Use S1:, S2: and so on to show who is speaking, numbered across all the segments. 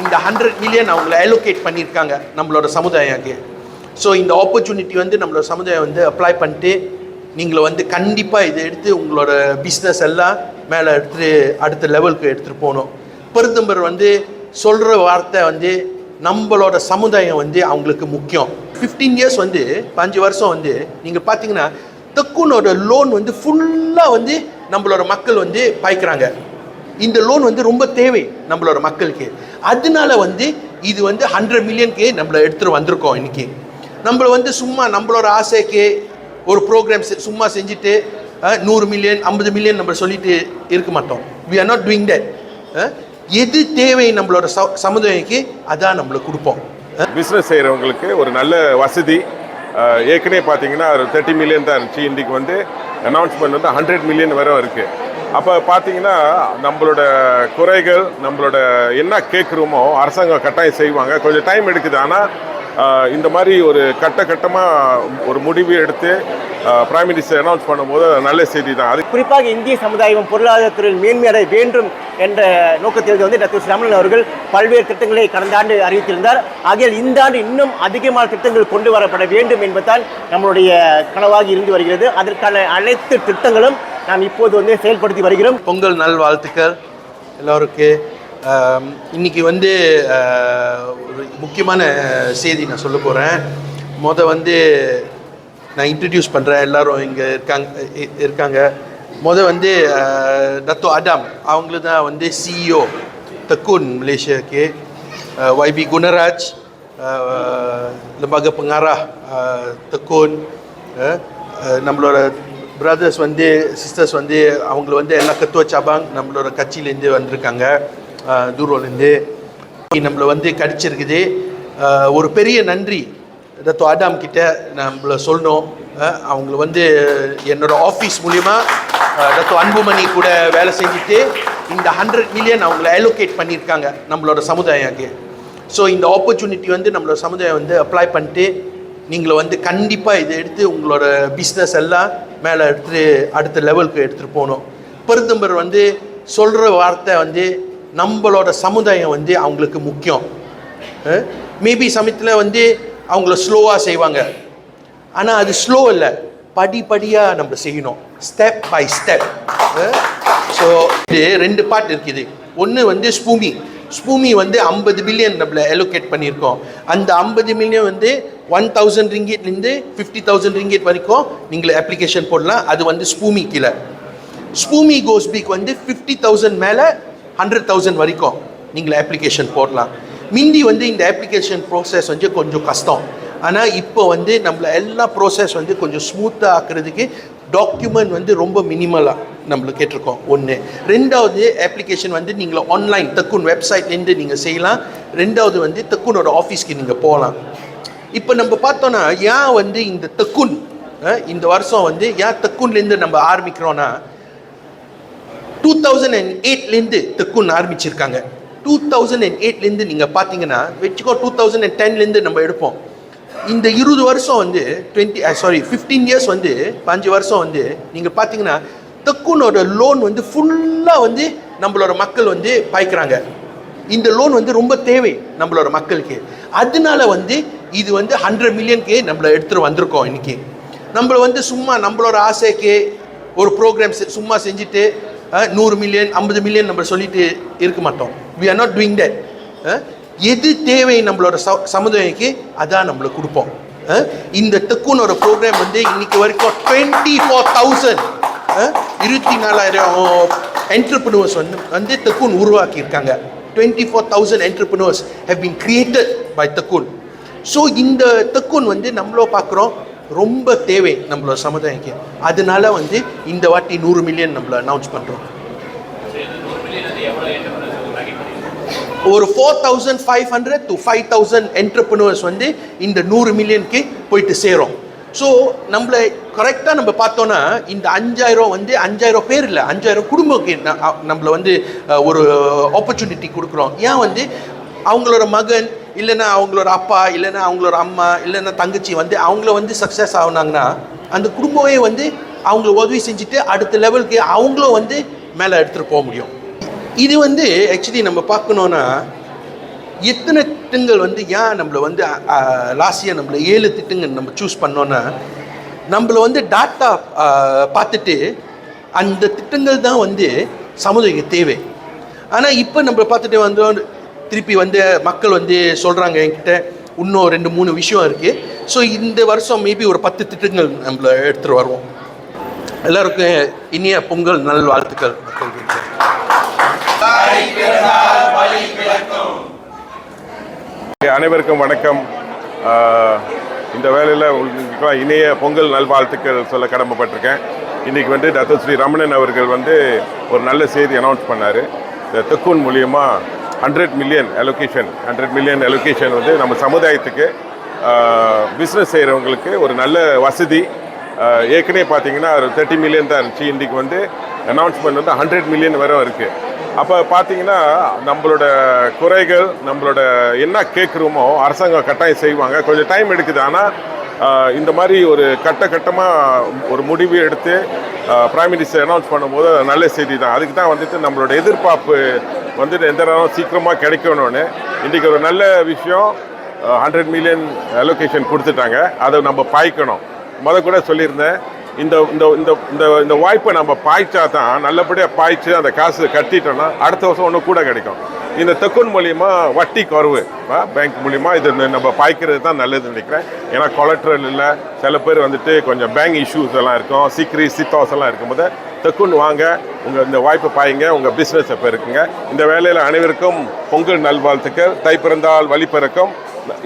S1: இந்த hundred million அவங்கள allocate பண்ணியிருக்காங்க நம்மளோட சமுதாயக்கு ஸோ இந்த ஆப்பர்ச்சுனிட்டி வந்து நம்மளோட சமுதாயம் வந்து அப்ளை பண்ணிட்டு நீங்கள் வந்து கண்டிப்பாக இதை எடுத்து உங்களோட பிஸ்னஸ் எல்லாம் மேலே எடுத்துகிட்டு அடுத்த லெவலுக்கு எடுத்துகிட்டு போகணும். பெருந்தம்பர் வந்து சொல்கிற வார்த்தை வந்து நம்மளோட சமுதாயம் வந்து அவங்களுக்கு முக்கியம். 15 இயர்ஸ் வந்து பஞ்சு வருஷம் வந்து நீங்கள் பார்த்தீங்கன்னா தக்குனோட லோன் வந்து ஃபுல்லாக வந்து நம்மளோட மக்கள் வந்து பாய்க்கிறாங்க. இந்த லோன் வந்து ரொம்ப தேவை நம்மளோட மக்களுக்கு. அதனால வந்து இது வந்து ஹண்ட்ரட் மில்லியனுக்கு நம்மளை எடுத்துகிட்டு வந்திருக்கோம் இன்றைக்கி நம்மள வந்து சும்மா நம்மளோட ஆசைக்கு ஒரு ப்ரோக்ராம் சும்மா செஞ்சுட்டு நூறு மில்லியன் ஐம்பது மில்லியன் நம்ம சொல்லிட்டு இருக்க மாட்டோம். We are not doing that எது தேவை நம்மளோட ச சமுதாயக்கு அதான் நம்மளுக்கு கொடுப்போம்.
S2: பிஸ்னஸ் செய்கிறவங்களுக்கு ஒரு நல்ல வசதி. ஏற்கனவே பார்த்தீங்கன்னா ஒரு தேர்ட்டி மில்லியன் தான் இருந்துச்சு. இன்றைக்கி வந்து அனௌன்ஸ்மெண்ட் வந்து ஹண்ட்ரட் மில்லியன் வரை இருக்குது அப்போ பார்த்தீங்கன்னா நம்மளோட குறைகள் நம்மளோட என்ன கேட்குறோமோ அரசாங்கம் கட்டாயம் செய்வாங்க. கொஞ்சம் டைம் எடுக்குது. ஆனால் இந்த மாதிரி ஒரு கட்ட கட்டமாக ஒரு முடிவு எடுத்து பிரைம் மினிஸ்டர் அனௌன்ஸ் பண்ணும்போது நல்ல செய்தி தான். அது
S3: குறிப்பாக இந்திய சமுதாயம் பொருளாதாரத்துறையில் மேன்மையடை வேண்டும் என்ற நோக்கத்தில் வந்து டாக்டர் ஸ்ரமணன் அவர்கள் பல்வேறு திட்டங்களை கடந்த ஆண்டு அறிவித்திருந்தார். ஆகையால் இந்த ஆண்டு இன்னும் அதிகமான திட்டங்கள் கொண்டு வரப்பட வேண்டும் என்பதுதான் நம்மளுடைய கனவாக இருந்து வருகிறது. அதற்கான அனைத்து திட்டங்களும் நாம் இப்போது வந்து செயல்படுத்தி வருகிறோம்.
S1: பொங்கல் நல்வாழ்த்துக்கள் எல்லோருக்கு. ஆம், இன்னைக்கு வந்து ஒரு முக்கியமான செய்தி நான் சொல்ல போகிறேன் மொதல் வந்து நான் இன்ட்ரடியூஸ் பண்ணுறேன் எல்லாரும் இங்கே இருக்காங்க இ- இருக்காங்க. மொதல் வந்து தத்தோ டத்தோ அடாம் அவங்களு தான் வந்து சிஇஓ தெக்கூன் மலேசியாவுக்கு. YB குணராஜ் ஆ, lembaga pengarah ஆ, நம்மளோட பிரதர்ஸ் வந்து சிஸ்டர்ஸ் வந்து அவங்கள வந்து எல்லா கத்துவ சபாங் நம்மளோட கட்சியிலேருந்து வந்திருக்காங்க. தூரோலேருந்து நம்மளை வந்து கடிச்சிருக்குது. ஒரு பெரிய நன்றி. ரத்தோ ஆடாம் கிட்ட நம்மள சொல்லணும் அவங்கள வந்து என்னோட ஆஃபீஸ் மூலிமா ரத்தோ அன்புமணி கூட வேலை செஞ்சுட்டு இந்த ஹண்ட்ரட் மில்லியன் அவங்கள அலோகேட் பண்ணியிருக்காங்க நம்மளோட சமுதாயக்கு ஸோ இந்த ஆப்பர்ச்சுனிட்டி வந்து நம்மளோட சமுதாயம் வந்து அப்ளை பண்ணிட்டு நீங்கள் வந்து கண்டிப்பாக இதை எடுத்து உங்களோட பிஸ்னஸ் எல்லாம் மேலே எடுத்துட்டு அடுத்த லெவலுக்கு எடுத்துகிட்டு போகணும். பெருந்தம்பர் வந்து சொல்கிற வார்த்தை வந்து நம்மளோட சமுதாயம் வந்து அவங்களுக்கு முக்கியம். மேபி சமயத்தில் வந்து அவங்கள ஸ்லோவாக செய்வாங்க. ஆனால் அது ஸ்லோ இல்லை. படிப்படியாக நம்ம செய்யணும். ஸ்டெப் பை ஸ்டெப் ஸோ இது ரெண்டு பார்ட் இருக்குது. ஒன்று வந்து ஸ்பூமி ஸ்பூமி வந்து ஐம்பது பில்லியன் நம்மள அலோகேட் பண்ணியிருக்கோம். அந்த ஐம்பது மில்லியன் வந்து ஒன் தௌசண்ட் ரிங்கேட்லேருந்து ஃபிஃப்டி தௌசண்ட் ரிங்கேட் வரைக்கும் நீங்கள் அப்ளிகேஷன் போடலாம். அது வந்து ஸ்பூமி கீழே. ஸ்பூமி கோஸ்பிக் வந்து ஃபிஃப்டி தௌசண்ட் மேலே ஹண்ட்ரட் தௌசண்ட் வரைக்கும் நீங்கள் அப்ளிகேஷன் போடலாம். மிந்தி வந்து இந்த அப்ளிகேஷன் ப்ரோசஸ் வந்து கொஞ்சம் கஷ்டம். ஆனால் இப்போ வந்து நம்மள எல்லா ப்ரோசஸ் வந்து கொஞ்சம் ஸ்மூத்தாக ஆக்கிறதுக்கு டாக்குமெண்ட் வந்து ரொம்ப மினிமலாக நம்மளுக்கு கேட்டிருக்கோம். ஒன்று ரெண்டாவது அப்ளிகேஷன் வந்து நீங்கள் ஆன்லைன் தக்குன் வெப்சைட்லேருந்து நீங்கள் செய்யலாம். ரெண்டாவது வந்து தக்குனோட ஆஃபீஸ்க்கு நீங்கள் போகலாம். இப்போ நம்ம பார்த்தோன்னா ஏன் வந்து இந்த தக்குன் இந்த வருஷம் வந்து ஏன் தக்குன்லேருந்து நம்ம ஆரம்பிக்கிறோன்னா டூ தௌசண்ட் அண்ட் எயிட்லேருந்து தக்குன் ஆரம்பிச்சிருக்காங்க. டூ தௌசண்ட் அண்ட் எயிட்லேருந்து நீங்கள் பார்த்தீங்கன்னா வச்சுக்கோ டூ தௌசண்ட் அண்ட் டென்லேருந்து நம்ம எடுப்போம். இந்த இருபது வருஷம் வந்து டுவெண்ட்டி சாரி ஃபிஃப்டீன் இயர்ஸ் வந்து பஞ்சு வருஷம் வந்து நீங்கள் பார்த்தீங்கன்னா தெக்குனோட லோன் வந்து ஃபுல்லாக வந்து நம்மளோட மக்கள் வந்து பாய்க்கிறாங்க. இந்த லோன் வந்து ரொம்ப தேவை நம்மளோட மக்களுக்கு. அதனால வந்து இது வந்து ஹண்ட்ரட் மில்லியனுக்கு நம்மள எடுத்துகிட்டு வந்திருக்கோம் இன்னைக்கு. நம்மள வந்து சும்மா நம்மளோட ஆசைக்கு ஒரு ப்ரோக்ராம் சும்மா செஞ்சுட்டு நூறு மில்லியன் ஐம்பது மில்லியன் நம்ம சொல்லிட்டு இருக்க மாட்டோம். We are not doing that எது தேவை நம்மளோட ச சமுதாயக்கு அதான் நம்மளுக்கு கொடுப்போம். இந்த தெக்குனோட ப்ரோக்ராம் வந்து இன்னைக்கு வரைக்கும் டுவெண்ட்டி ஃபோர் தௌசண்ட் இருபத்தி நாலாயிரம் என்டர்பிரினர்ஸ் வந்து வந்து தெக்குன் உருவாக்கியிருக்காங்க. Twenty four thousand entrepreneurs have been created by TEKUN so இந்த தெக்குன் வந்து நம்மளோ பார்க்குறோம் ரொம்ப தேவை நம்மளோட சமுதாயக்கு அதனால வந்து இந்த வாட்டி நூறு மில்லியன் நம்மள அனௌன்ஸ் பண்ணுறோம் ஒரு four thousand five hundred to five thousand entrepreneurs வந்து இந்த நூறு மில்லியனுக்கு போயிட்டு சேரும். ஸோ நம்மளை கரெக்டாக நம்ம பார்த்தோன்னா இந்த அஞ்சாயிரம் வந்து அஞ்சாயிரம் பேர் இல்லை அஞ்சாயிரம் குடும்பம் நம்மளை நம்மள வந்து ஒரு ஆப்பர்ச்சுனிட்டி கொடுக்குறோம். ஏன் வந்து அவங்களோட மகன் இல்லைன்னா அவங்களோட அப்பா இல்லைன்னா அவங்களோட அம்மா இல்லைன்னா தங்கச்சி வந்து அவங்கள வந்து சக்ஸஸ் ஆகுனாங்கன்னா அந்த குடும்பமே வந்து அவங்கள உதவி செஞ்சுட்டு அடுத்த லெவலுக்கு அவங்களும் வந்து மேலே எடுத்துகிட்டு போக முடியும். இது வந்து ஆக்சுவலி நம்ம பார்க்கணுன்னா எத்தனை திட்டங்கள் வந்து ஏன் நம்மளை வந்து லாஸ்ட் நம்மளை ஏழு திட்டங்கள் நம்ம சூஸ் பண்ணோன்னா நம்மளை வந்து டாட்டா பார்த்துட்டு அந்த திட்டங்கள் தான் வந்து சமுதாய தேவை. ஆனால் இப்போ நம்ம பார்த்துட்டு வந்து திருப்பி வந்து மக்கள் வந்து சொல்கிறாங்க என்கிட்ட இன்னும் ரெண்டு மூணு விஷயம் இருக்குது ஸோ இந்த வருஷம் மேபி ஒரு பத்து திட்டங்கள் நம்மளை எடுத்துகிட்டு வருவோம். எல்லாருக்கும் இனிய பொங்கல் நல்வாழ்த்துக்கள். வாழ்த்துக்கள் மக்களுக்கு
S2: அனைவருக்கும் வணக்கம். இந்த வேலையில் உங்களுக்கு இணைய பொங்கல் நல்வாழ்த்துக்கள் சொல்ல கடமைப்பட்டிருக்கேன். இன்றைக்கி வந்து டாக்டர் ஸ்ரீ ரமணன் அவர்கள் வந்து ஒரு நல்ல செய்தி அனௌன்ஸ் பண்ணார். இந்த தெக்கூன் மூலியமாக hundred million allocation hundred million allocation வந்து நம்ம சமுதாயத்துக்கு பிஸ்னஸ் செய்கிறவங்களுக்கு ஒரு நல்ல வசதி. ஏற்கனவே பார்த்தீங்கன்னா ஒரு தேர்ட்டி மில்லியன் தான் இருந்துச்சு. இன்றைக்கி வந்து அனௌன்ஸ்மெண்ட் வந்து ஹண்ட்ரட் மில்லியன் வரை இருக்குது அப்போ பார்த்தீங்கன்னா நம்மளோட குறைகள் நம்மளோட என்ன கேட்குறோமோ அரசாங்கம் கட்டாயம் செய்வாங்க. கொஞ்சம் டைம் எடுக்குது. ஆனால் இந்த மாதிரி ஒரு கட்ட கட்டமாக ஒரு முடிவு எடுத்து பிரைம் மினிஸ்டர் அனௌன்ஸ் பண்ணும்போது நல்ல செய்தி தான் அதுக்கு தான் வந்துட்டு நம்மளோட எதிர்பார்ப்பு வந்துட்டு எந்த நேரம் சீக்கிரமாக கிடைக்கணும்னு. இன்றைக்கி ஒரு நல்ல விஷயம் ஹண்ட்ரட் மில்லியன் அலோகேஷன் கொடுத்துட்டாங்க. அதை நம்ம பாய்க்கணும். முத கூட சொல்லியிருந்தேன் இந்த இந்த இந்த இந்த இந்த வாய்ப்பை நம்ம பாய்ச்சா தான் நல்லபடியாக பாய்ச்சி அந்த காசு கட்டிட்டோம்னா அடுத்த வருஷம் ஒன்று கூட கிடைக்கும். இந்த தெக்குன் மூலிமா வட்டி குறவு பேங்க் மூலிமா இது நம்ம பாய்க்கிறது தான் நல்லதுன்னு நினைக்கிறேன். ஏன்னா கொலட்ரல் இல்லை சில பேர் வந்துட்டு கொஞ்சம் பேங்க் இஷ்யூஸ் எல்லாம் இருக்கும் சீக்ரி சித்தாஸ் எல்லாம் இருக்கும்போது தெக்குன் வாங்க உங்கள் இந்த வாய்ப்பை பாயுங்க உங்கள் பிஸ்னஸை பெருக்குங்க. இருக்குங்க இந்த வேலையில் அனைவருக்கும் பொங்கல் நல்வாழ்த்துக்கள். தை பிறந்தால் வழி பிறக்கும்.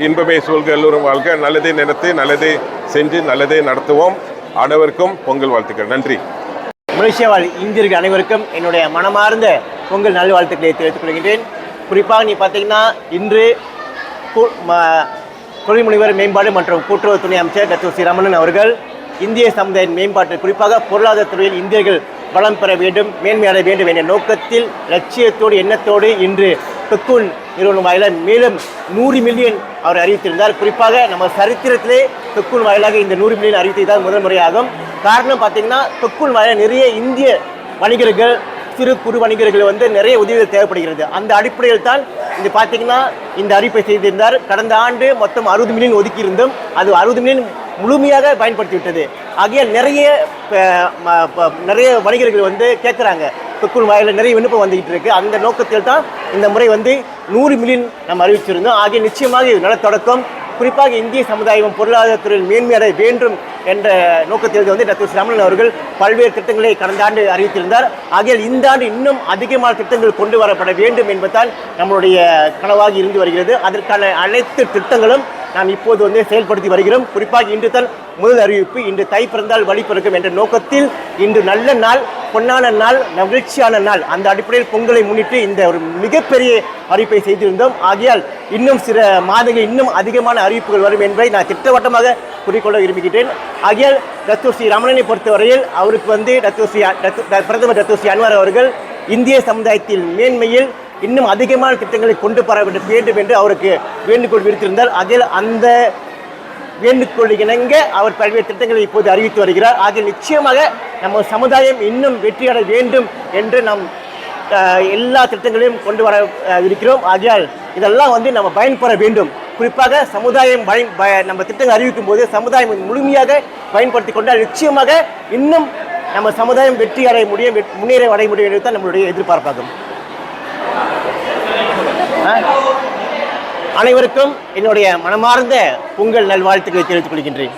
S2: இன்பமே சூழ்க எல்லோரும் வாழ்க. நல்லதே நினைத்து நல்லதே செஞ்சு நல்லதே நடத்துவோம். அனைவருக்கும் பொங்கல் வாழ்த்துக்கள். நன்றி.
S3: மலேசியா வாழ் இந்தியர்கள் அனைவருக்கும் என்னுடைய மனமார்ந்த பொங்கல் நல்வாழ்த்துக்களை தெரிவித்துக் கொள்கின்றேன். குறிப்பாக நீ பார்த்தீங்கன்னா இன்று கு- ம- தொழில் முனைவர் மேம்பாடு மற்றும் கூட்டுறவு துணை அமைச்சர் டாக்டர் சி. ரமணன் அவர்கள் இந்திய சமுதாயின் மேம்பாட்டு குறிப்பாக பொருளாதார துறையில் இந்தியர்கள் வளம் பெற வேண்டும் மேன்மையாட வேண்டும் என்ற நோக்கத்தில் லட்சியத்தோடு எண்ணத்தோடு இன்று பெக்குன் நிறுவனம் வாயிலாக மேலும் நூறு மில்லியன் அவர் அறிவித்திருந்தார். குறிப்பாக நம்ம சரித்திரத்திலே தொக்குள் வாயிலாக இந்த நூறு மில்லியன் அறிவித்தது முதல் முறையாகும். காரணம் பார்த்தீங்கன்னா தொக்குள் வாயிலாக நிறைய இந்திய வணிகர்கள் சிறு குறு வணிகர்கள் வந்து நிறைய உதவிகள் தேவைப்படுகிறது. அந்த அடிப்படையில் தான் இது பார்த்தீங்கன்னா இந்த அறிவிப்பை செய்திருந்தார். கடந்த ஆண்டு மொத்தம் அறுபது மில்லியன் ஒதுக்கியிருந்தும் அது அறுபது மில்லியன் முழுமையாக பயன்படுத்தி விட்டது ஆகையால் நிறைய நிறைய வணிகர்கள் வந்து கேட்குறாங்க. பெக்குள் வாயில நிறைய விண்ணப்பம் வந்துகிட்டு இருக்கு. அந்த நோக்கத்தில் தான் இந்த முறை வந்து நூறு மில்லியன் நம்ம அறிவிச்சிருந்தோம். ஆகிய நிச்சயமாக இது நல்ல தொடக்கம். குறிப்பாக இந்திய சமுதாயம் பொருளாதாரத்துறையில் மேன்மையடைய வேண்டும் என்ற நோக்கத்தில் வந்து டாக்டர் ரமணன் அவர்கள் பல்வேறு திட்டங்களை கடந்த ஆண்டு அறிவித்திருந்தார். ஆகையால் இந்த ஆண்டு இன்னும் அதிகமான திட்டங்கள் கொண்டு வரப்பட வேண்டும் என்பதுதான் நம்மளுடைய கனவாக இருந்து வருகிறது. அதற்கான அனைத்து திட்டங்களும் நாம் இப்போது வந்து செயல்படுத்தி வருகிறோம். குறிப்பாக இன்று தான் முதல் அறிவிப்பு இன்று தை பிறந்தால் வழி பிறக்கும் என்ற நோக்கத்தில் இன்று நல்ல நாள் பொன்னான நாள் மகிழ்ச்சியான நாள். அந்த அடிப்படையில் பொங்கலை முன்னிட்டு இந்த ஒரு மிகப்பெரிய அறிவிப்பை செய்திருந்தோம். ஆகையால் இன்னும் சில மாதங்கள் இன்னும் அதிகமான அறிவிப்புகள் வரும் என்பதை நான் திட்டவட்டமாக குறிக்கொள்ள விரும்புகிறேன் ஆகையால் டத்தூர் ஸ்ரீ ரமணனை பொறுத்தவரையில் அவருக்கு வந்து டத்தூர் ஸ்ரீ பிரதமர் டத்தூர் ஸ்ரீ அன்வார் அவர்கள் இந்திய சமுதாயத்தில் மேன்மையில் இன்னும் அதிகமான திட்டங்களை கொண்டு வர வேண்டும் என்று அவருக்கு வேண்டுகோள் விடுத்திருந்தார். அதில் அந்த வேண்டுகோள் இணங்க அவர் பல்வேறு திட்டங்களை இப்போது அறிவித்து வருகிறார். ஆகிய நிச்சயமாக நம்ம சமுதாயம் இன்னும் வெற்றியடைய வேண்டும் என்று நாம் எல்லா திட்டங்களையும் கொண்டு வர இருக்கிறோம். ஆகையால் இதெல்லாம் வந்து நம்ம பயன்பெற வேண்டும். குறிப்பாக சமுதாயம் பயன் பய- நம்ம திட்டங்கள் அறிவிக்கும் போது சமுதாயம் முழுமையாக பயன்படுத்தி கொண்டால் நிச்சயமாக இன்னும் நம்ம சமுதாயம் வெற்றி அடைய முடியும் முன்னேற அடைய முடியும் என்று தான் நம்மளுடைய எதிர்பார்ப்பாகும். அனைவருக்கும் என்னுடைய மனமார்ந்த பொங்கல் நல்வாழ்த்துக்களை தெரிவித்துக் கொள்கின்றேன்.